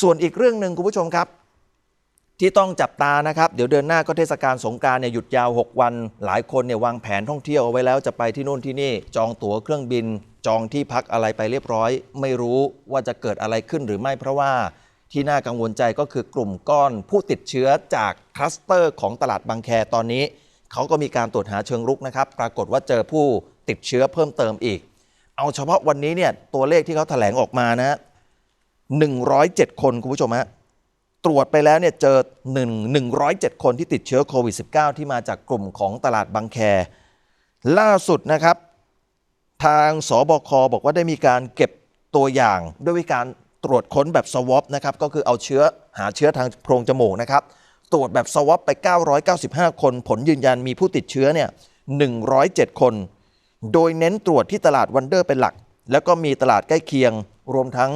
ส่วนอีกเรื่องหนึ่งคุณผู้ชมครับ ที่ต้องจับตานะครับ เดี๋ยวเดือนหน้าก็เทศกาลสงกานต์เนี่ยหยุดยาว 6 วัน หลายคนเนี่ยวางแผนท่องเที่ยวเอาไว้แล้วจะไปที่นู่นที่นี่ จองตั๋วเครื่องบิน จองที่พักอะไรไปเรียบร้อย ไม่รู้ว่าจะเกิดอะไรขึ้นหรือไม่เพราะว่าที่น่ากังวลใจก็คือกลุ่มก้อนผู้ติดเชื้อจากคลัสเตอร์ของตลาดบางแคตอนนี้ เขาก็มีการตรวจหาเชิงรุกนะครับ ปรากฏว่าเจอผู้ติดเชื้อเพิ่มเติมอีก เอาเฉพาะวันนี้เนี่ยตัวเลขที่เขาแถลงออกมานะ 107 คนคุณผู้ชมฮะตรวจไปแล้วเนี่ยเจอ1 107 คนที่ติดเชื้อโควิด -19 ที่มาจากกลุ่มของตลาดบางแค ล่าสุดนะครับ ทางสบคบอกว่าได้มีการเก็บตัวอย่างด้วยวิธีการตรวจค้นแบบสวอปนะครับก็คือเอาเชื้อหาเชื้อทางโพรงจมูกนะครับ ตรวจแบบสวอปไป 995 คน ผลยืนยันมีผู้ติดเชื้อเนี่ย107 คน โดยเน้นตรวจที่ตลาดวันเดอร์เป็นหลัก แล้วก็มีตลาดใกล้เคียง รวมทั้ง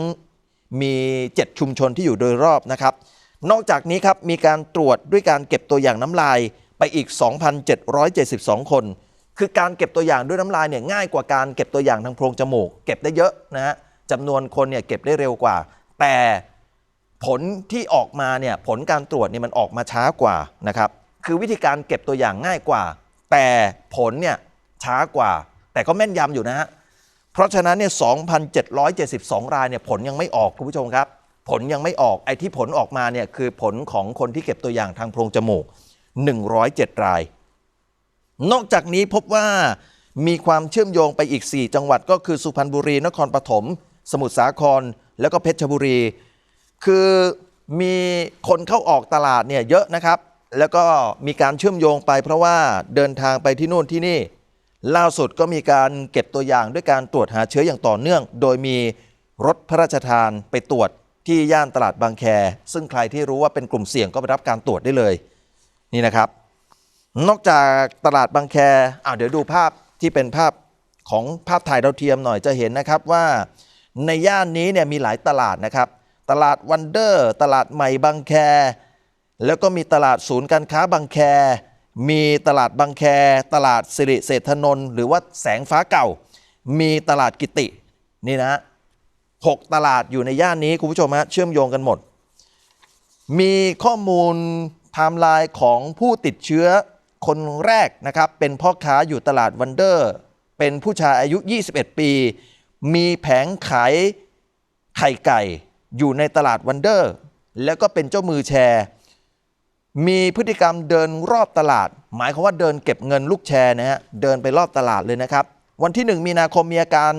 มี 7 ชุมชนที่อยู่โดยรอบนะครับ นอกจากนี้ครับมีการตรวจด้วยการเก็บตัวอย่างน้ำลายไปอีก 2,772 คน คือการเก็บตัวอย่างด้วยน้ำลายเนี่ยง่ายกว่าการเก็บตัวอย่างทางโพรงจมูก เก็บได้เยอะนะฮะจำนวนคนเนี่ยเก็บได้เร็วกว่า แต่ผลที่ออกมาเนี่ยผลการตรวจเนี่ยมันออกมาช้ากว่านะครับคือวิธีการเก็บตัวอย่างง่ายกว่า แต่ผลเนี่ยช้ากว่า แต่ก็แม่นยำอยู่นะฮะ เพราะฉะนั้นเนี่ย 2,772 รายเนี่ยผลยังไม่ออกคุณผู้ชมครับ ผลยังไม่ออกไอ้ที่ผลออกมาเนี่ยคือผลของคนที่เก็บตัวอย่างทางโพรงจมูก 107 ราย นอกจากนี้พบว่ามีความเชื่อมโยงไปอีก 4 จังหวัดก็คือสุพรรณบุรี นครปฐม สมุทรสาคร แล้วก็เพชรบุรี คือมีคนเข้าออกตลาดเนี่ยเยอะนะครับ แล้วก็มีการเชื่อมโยงไปเพราะว่าเดินทางไปที่นู่นที่นี่ ล่าสุดก็มีการเก็บตัวอย่างด้วยการตรวจหาเชื้ออย่างต่อเนื่อง โดยมีรถพระราชทานไปตรวจที่ย่านตลาดบางแค ซึ่งใครที่รู้ว่าเป็นกลุ่มเสี่ยงก็ไปรับการตรวจได้เลย นี่นะครับ นอกจากตลาดบางแคอ้าวเดี๋ยวดูภาพที่เป็นภาพของภาพถ่ายดาวเทียมหน่อยจะเห็นนะครับว่าในย่านนี้เนี่ยมีหลายตลาดนะครับ ตลาดวันเดอร์ ตลาดใหม่บางแค แล้วก็มีตลาดศูนย์การค้าบางแค มีตลาดบางแค ตลาดสิริเศรษฐนนท์หรือว่าแสงฟ้าเก่า มีตลาดกิตินี่นะหกตลาดอยู่ในย่านนี้คุณผู้ชมฮะเชื่อมโยงกันหมด มีข้อมูลไทม์ไลน์ของผู้ติดเชื้อคนแรกนะครับ เป็นพ่อค้าอยู่ตลาดวันเดอร์ เป็นผู้ชายอายุ 21 ปี มีแผงขายไข่ไก่อยู่ในตลาดวันเดอร์ แล้วก็เป็นเจ้ามือแชร์ มีพฤติกรรมเดินรอบตลาด หมายความว่าเดินเก็บเงินลูกแชร์นะฮะเดินไปรอบตลาดเลยนะครับ วันที่ 1 มีนาคมมีอาการ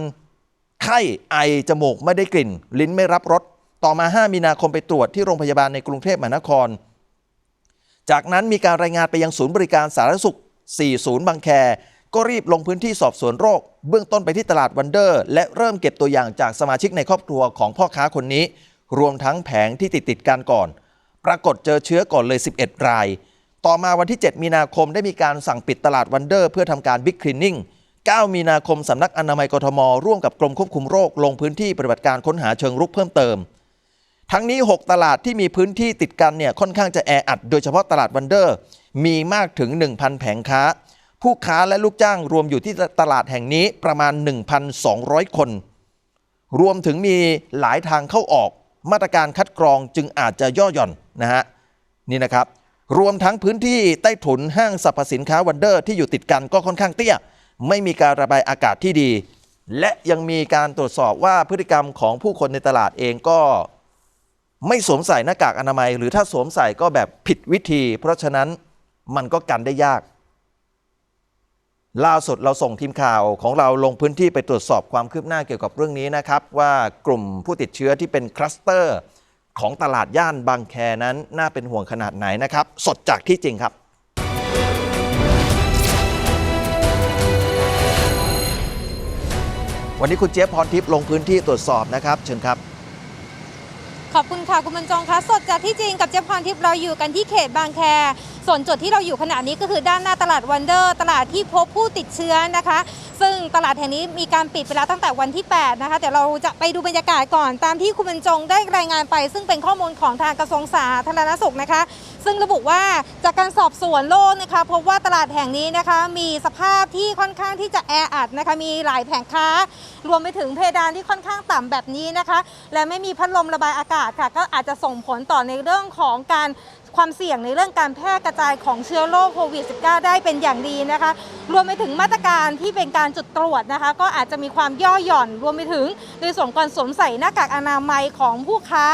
ไข้ไอจมูกไม่ได้กลิ่น ลิ้นไม่รับรสต่อมา 5 มีนาคมไปตรวจที่โรงพยาบาลในกรุงเทพมหานคร จากนั้นมีการรายงานไปยังศูนย์บริการสาธารณสุข4ศูนย์บางแค ก็รีบลงพื้นที่สอบสวนโรค เบื้องต้นไปที่ตลาดวันเดอร์ และเริ่มเก็บตัวอย่างจากสมาชิกในครอบครัวของพ่อค้าคนนี้ รวมทั้งแผงที่ติดติดกันก่อน ปรากฏเจอเชื้อก่อนเลย 11 ราย ต่อมาวันที่ 7 มีนาคมได้มีการสั่งปิดตลาดวันเดอร์ เพื่อทำการบิ๊กคลีนนิ่ง 9 มีนาคมสำนักอนามัยกทม ร่วมกับกรมควบคุมโรค ลงพื้นที่ปฏิบัติการค้นหาเชิงรุกเพิ่มเติม ทั้งนี้ 6 ตลาดที่มีพื้นที่ติดกันเนี่ยค่อนข้างจะแออัด โดยเฉพาะตลาดวันเดอร์ มีมากถึง 1,000 แผงค้า ผู้ค้าและลูกจ้างรวมอยู่ที่ตลาดแห่งนี้ประมาณ 1,200 คน รวมถึงมีหลายทางเข้าออก มาตรการคัดกรองจึงอาจจะย่อหย่อนนะฮะนี่นะครับ รวมทั้งพื้นที่ใต้ถุนห้างสรรพสินค้าวันเดอร์ที่อยู่ติดกันก็ค่อนข้างเตี้ย ไม่มีการระบายอากาศที่ดี และยังมีการตรวจสอบว่าพฤติกรรมของผู้คนในตลาดเองก็ ไม่สวมใส่หน้ากากอนามัย หรือถ้าสวมใส่ก็แบบผิดวิธี เพราะฉะนั้นมันก็กันได้ยาก ล่าสุดเราส่งทีมข่าวของเราลงพื้นที่ไปตรวจสอบความคืบหน้าเกี่ยวกับเรื่องนี้นะครับ ว่ากลุ่มผู้ติดเชื้อที่เป็นคลัสเตอร์ของตลาดย่านบางแคนั้นน่าเป็นห่วงขนาดไหนนะครับ สดจากที่จริงครับ วันนี้คุณเจี๊ยบพรทิพย์ลงพื้นที่ตรวจสอบนะครับ เชิญครับขอบคุณค่ะ คุณบรรจงคะสดจากที่จริงกับเจ๊พรทิพย์เราอยู่กันที่เขตบางแค ส่วนจุดที่เราอยู่ขณะนี้ก็คือด้านหน้าตลาดวันเดอร์ตลาดที่พบผู้ติดเชื้อนะคะ ซึ่งตลาดแห่งนี้มีการปิดไปแล้วตั้งแต่วันที่ 8 นะคะเดี๋ยวเราจะไปดูบรรยากาศก่อนตามที่คุณบรรจงได้รายงานไป ซึ่งเป็นข้อมูลของทางกระทรวงสาธารณสุขนะคะ ซึ่งระบุว่าจากการสอบสวนโลกนะคะพบว่าตลาดแห่งนี้นะคะมีสภาพที่ค่อนข้างที่จะแออัดนะคะมีหลายแผงค้า รวมไปถึงเพดานที่ค่อนข้างต่ำแบบนี้นะคะ และไม่มีพัดลมระบายอากาศค่ะ ก็อาจจะส่งผลต่อในเรื่องของการ ความเสี่ยงในเรื่องการแพร่กระจายของเชื้อโรคโควิด -19 ได้เป็นอย่างดีนะคะ รวมไปถึงมาตรการที่เป็นการจุดตรวจนะคะ ก็อาจจะมีความย่อหย่อน รวมไปถึงในส่วนของการสวมใส่หน้ากากอนามัยของผู้ค้า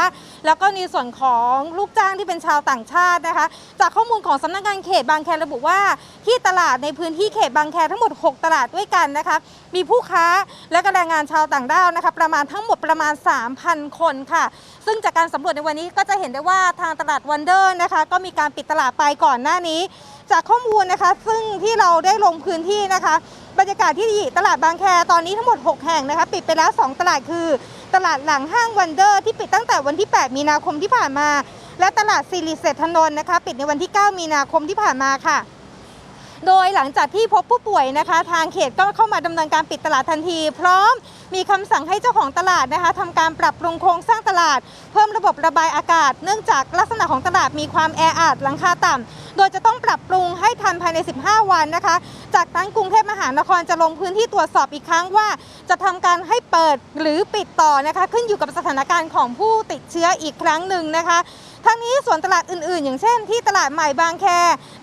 แล้วก็ในส่วนของลูกจ้างที่เป็นชาวต่างชาตินะคะ จากข้อมูลของสำนักงานเขตบางแคระบุว่า ที่ตลาดในพื้นที่เขตบางแคทั้งหมด 6 ตลาดด้วยกันนะคะ มีผู้ค้าและก็แรงงานชาวต่างด้าวนะคะ ประมาณทั้งหมดประมาณ 3,000 คนค่ะ ซึ่งจากการสำรวจในวันนี้ก็จะเห็นได้ว่าทางตลาดวันเดอร์นะคะ ก็มีการปิดตลาดไปก่อนหน้านี้ จากข้อมูลนะคะ ซึ่งที่เราได้ลงพื้นที่นะคะ บรรยากาศที่ตลาดบางแคตอนนี้ทั้งหมด 6 แห่งนะคะปิดไปแล้ว 2 ตลาดคือ ตลาดหลังห้างวันเดอร์ที่ปิดตั้งแต่วันที่ 8 มีนาคมที่ผ่านมา และตลาดซีรีเซตถนนนะคะปิดในวันที่ 9 มีนาคมที่ผ่านมาค่ะ โดยหลังจากที่พบผู้ป่วยนะคะ ทางเขตก็เข้ามาดำเนินการปิดตลาดทันที พร้อมมีคำสั่งให้เจ้าของตลาดนะคะทำการปรับปรุงโครงสร้างตลาด เพิ่มระบบระบายอากาศ เนื่องจากลักษณะของตลาดมีความแออัดหลังคาต่ำ โดยจะต้องปรับปรุงให้ทันภายใน 15 วันนะคะ จากนั้นกรุงเทพมหานครจะลงพื้นที่ตรวจสอบอีกครั้งว่า จะทำการให้เปิดหรือปิดต่อนะคะ ขึ้นอยู่กับสถานการณ์ของผู้ติดเชื้ออีกครั้งหนึ่งนะคะทั้งนี้ส่วนตลาดอื่นๆ อย่างเช่นที่ตลาดใหม่บางแค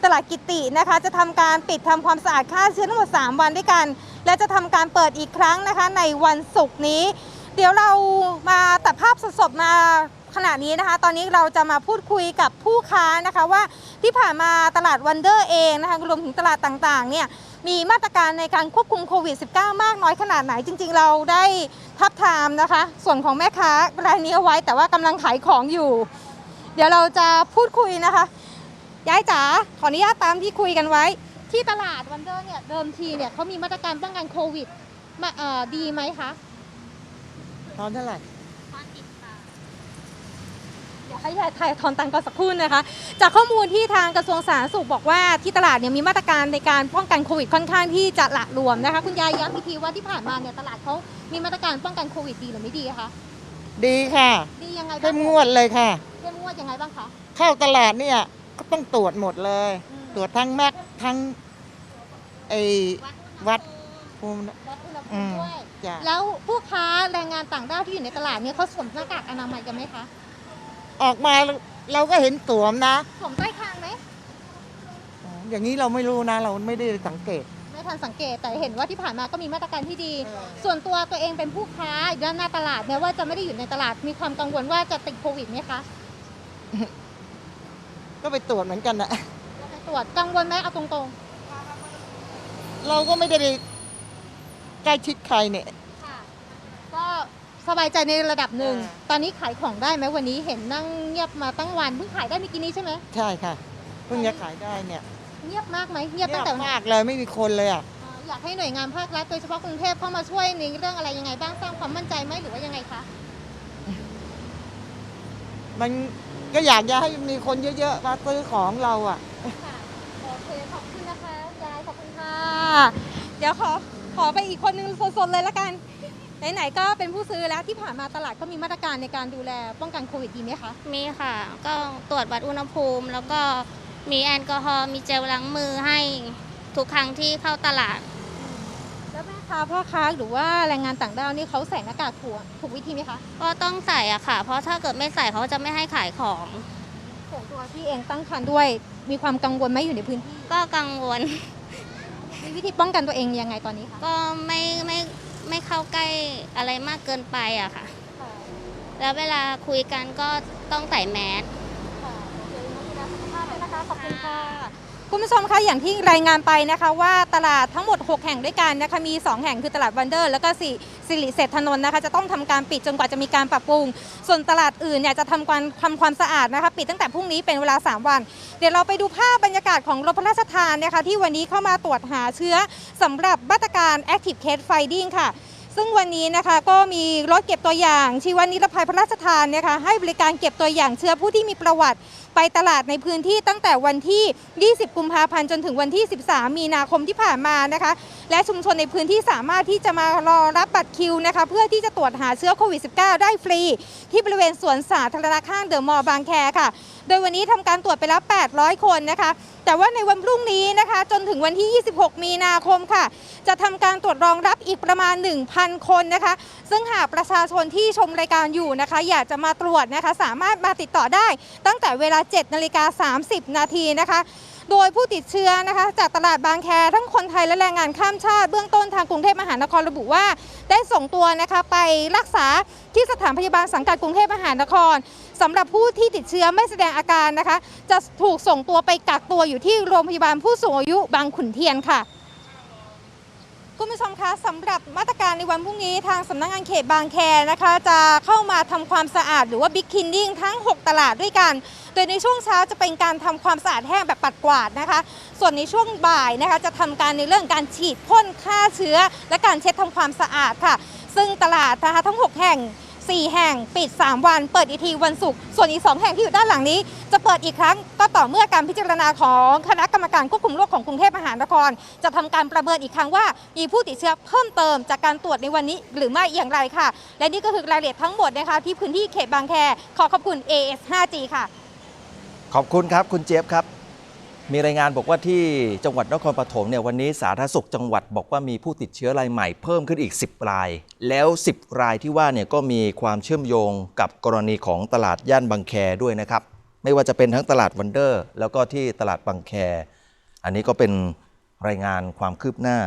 ตลาดกิตินะคะ จะทำการปิดทำความสะอาดฆ่าเชื้อทั้งหมด 3 วันด้วยกัน และจะทำการเปิดอีกครั้งนะคะในวันศุกร์นี้ เดี๋ยวเรามาตัดภาพสดๆมา ขณะนี้นะคะ ตอนนี้เราจะมาพูดคุยกับผู้ค้านะคะว่าที่ผ่านมาตลาดวันเดอร์เองนะคะรวมถึงตลาดต่างๆเนี่ยมีมาตรการในการควบคุมโควิด -19 มากน้อยขนาดไหน จริง ๆ เราได้ทับทามนะคะ ส่วนของแม่ค้ารายนี้เอาไว้แต่ว่ากำลังขายของอยู่ เดี๋ยวเราจะพูดคุยนะคะยายจ๋าขออนุญาตตามที่คุยกันไว้ ที่ตลาดวันเดอร์เนี่ยเดิมทีเนี่ยเขามีมาตรการป้องกันโควิดมาดีไหมคะ ตอนเท่าไหร่ เดี๋ยวให้ยายไทยทอนตังค์ก่อนสักครู่นะคะ จากข้อมูลที่ทางกระทรวงสาธารณสุขบอกว่าที่ตลาดเนี่ยมีมาตรการในการป้องกันโควิดค่อนข้างที่จะหละหลวมนะคะ คุณยายย้ำอีกทีว่าที่ผ่านมาเนี่ยตลาดเขามีมาตรการป้องกันโควิดดีหรือไม่ดีคะดีค่ะดียังไงบ้างเข้มงวดเลยค่ะเข้มงวดยังไงบ้างคะเข้าตลาดเนี่ยก็ต้องตรวจหมดเลยอืมตรวจทั้งแม็กทั้งไอ้วัดภูมิวัดอุณหภูอืมิมด้วยจ้ะแล้วผู้ค้าแรงงานต่างด้าวที่อยู่ในตลาดเนี่ยเขาสวมหน้ากากอนามัยกันไหมคะ ออกมาเราก็เห็นสวมนะสวมใต้คางไหมอ๋ออย่างนี้เราไม่รู้นะ เราไม่ได้สังเกต ไม่ทันสังเกตแต่เห็นว่าที่ผ่านมาก็มีมาตรการที่ดีเออส่วนตัวตัวเองเป็นผู้ค้าอยู่ด้านหน้าตลาดเนี่ยว่าจะไม่ได้อยู่ในตลาดมีความกังวลว่าจะติดโควิดไหมคะก็ไปตรวจเหมือนกันนะไปตรวจกังวลไหมเอาตรงเราก็ไม่ได้ไปใกล้ชิดใครเนี่ยๆค่ะก็ สบายใจในระดับหนึ่ง อ่า ตอนนี้ขายของได้ไหมวันนี้เห็นนั่งเงียบมาตั้งวันเพิ่งขายได้เมื่อกี้นี้ใช่ไหม ใช่ค่ะ เพิ่งจะขายได้เนี่ยเงียบมากไหมเงียบตั้งแต่มากเลยไม่มีคนเลยอะ อ่าอยากให้หน่วยงานภาครัฐโดยเฉพาะกรุงเทพเข้ามาช่วยในเรื่องอะไรยังไงบ้างสร้างความมั่นใจไหมหรือว่ายังไงคะมันก็อยากจะให้มีคนเยอะๆมาซื้อของเราอะค่ะโอเคขอบคุณนะคะยายขอบคุณค่ะเดี๋ยวขอขอไปอีกคนนึงสดๆเลยละกัน ไหนๆก็เป็นผู้ซื้อแล้วที่ผ่านมาตลาดก็มีมาตรการในการดูแลป้องกันโควิดดีไหมคะมีค่ะ ก็ตรวจวัดอุณหภูมิ แล้วก็มีแอลกอฮอล์มีเจลล้างมือให้ทุกครั้งที่เข้าตลาด แล้วแม่ค้าพ่อค้าหรือว่าแรงงานต่างด้าวนี่เขาใส่หน้ากากถูกถูกวิธีไหมคะก็ต้องใส่อะค่ะ เพราะถ้าเกิดไม่ใส่เขาจะไม่ให้ขายของ ส่วนตัวที่เองตั้งครรภ์ด้วย มีความกังวลไหมอยู่ในพื้นที่ก็กังวล มีวิธีป้องกันตัวเองยังไงตอนนี้คะก็ไม่ไม่ไม่ เข้าใกล้อะไรมากเกินไปอะค่ะ แล้วเวลาคุยกันก็ต้องใส่แมส ขอบคุณค่ะ คุณผู้ชมคะอย่างที่รายงานไปนะคะว่าตลาดทั้งหมด 6 แห่งด้วยกันนะคะมี 2 แห่งคือตลาดวันเดอร์แล้วก็สิสิริเศรษฐถนนนะคะจะต้องทำการปิดจนกว่าจะมีการปรับปรุง ส่วนตลาดอื่นเนี่ยจะทำการทำความสะอาดนะคะปิดตั้งแต่พรุ่งนี้เป็นเวลา 3 วัน เดี๋ยวเราไปดูภาพบรรยากาศของรถพระราชทานนะคะที่วันนี้เข้ามาตรวจหาเชื้อสำหรับมาตรการ Active Case Finding ค่ะ ซึ่งวันนี้นะคะก็มีรถเก็บตัวอย่างชีวนิรภัยพระราชทานนะคะให้บริการเก็บตัวอย่างเชื้อผู้ที่มีประวัติไปตลาดในพื้นที่ตั้งแต่วันที่ 20 กุมภาพันธ์จนถึงวันที่ 13 มีนาคมที่ผ่านมานะคะ และชุมชนในพื้นที่สามารถที่จะมารอรับบัตรคิวนะคะเพื่อที่จะตรวจหาเชื้อโควิด -19 ได้ฟรี ที่บริเวณสวนสาธารณะข้างเดอะมอลล์บางแคค่ะ โดยวันนี้ทำการตรวจไปแล้ว 800 คนนะคะ แต่ว่าในวันพรุ่งนี้นะคะ จนถึงวันที่ 26 มีนาคมค่ะ จะทำการตรวจรองรับอีกประมาณ 1,000 คนนะคะ ซึ่งหากประชาชนที่ชมรายการอยู่นะคะ อยากจะมาตรวจนะคะ สามารถมาติดต่อได้ตั้งแต่เวลา 7 นาฬิกา 30 นาทีนะคะ โดยผู้ติดเชื้อนะคะ จากตลาดบางแคทั้งคนไทยและแรงงานข้ามชาติเบื้องต้นทางกรุงเทพมหานครระบุว่า ได้ส่งตัวนะคะไปรักษาที่สถานพยาบาลสังกัดกรุงเทพมหานครสำหรับผู้ที่ติดเชื้อไม่แสดงอาการนะคะ จะถูกส่งตัวไปกักตัวอยู่ที่โรงพยาบาลผู้สูงอายุบางขุนเทียนค่ะ คุณผู้ชมคะสำหรับมาตรการในวันพรุ่งนี้ทางสำนักงานเขตบางแคนะคะ จะเข้ามาทำความสะอาดหรือว่าบิ๊กคินดิ้งทั้ง 6 ตลาดด้วยกัน โดยในช่วงเช้าจะเป็นการทำความสะอาดแห้งแบบปัดกวาดนะคะ ส่วนในช่วงบ่ายนะคะจะทำการในเรื่องการฉีดพ่นฆ่าเชื้อ และการเช็ดทำความสะอาดค่ะ ซึ่งตลาดนะคะทั้ง 6 แห่ง 4 แห่งปิด 3 วัน เปิดอีกทีวันศุกร์ส่วนอีก 2 แห่งที่อยู่ด้านหลังนี้ จะเปิดอีกครั้งก็ต่อเมื่อการพิจารณาของคณะกรรมการควบคุมโรคของกรุงเทพมหานคร จะทำการประเมินอีกครั้งว่า มีผู้ติดเชื้อเพิ่มเติมจากการตรวจในวันนี้หรือไม่อย่างไรค่ะ และนี่ก็คือรายละเอียดทั้งหมดนะคะที่พื้นที่เขตบางแคขอขอบคุณ AS 5G ค่ะ ขอบคุณครับคุณเจี๊ยบครับ มีรายงานบอกว่าที่จังหวัดนครปฐมเนี่ยวันนี้สาธารณสุขจังหวัดบอกว่ามีผู้ติดเชื้อรายใหม่เพิ่มขึ้นอีก 10 ราย แล้ว 10 รายที่ว่าเนี่ยก็มีความเชื่อมโยงกับกรณีของตลาดย่านบางแคด้วยนะครับ ไม่ว่าจะเป็นทั้งตลาดวันเดอร์ แล้วก็ที่ตลาดบางแค อันนี้ก็เป็นรายงานความคืบหน้า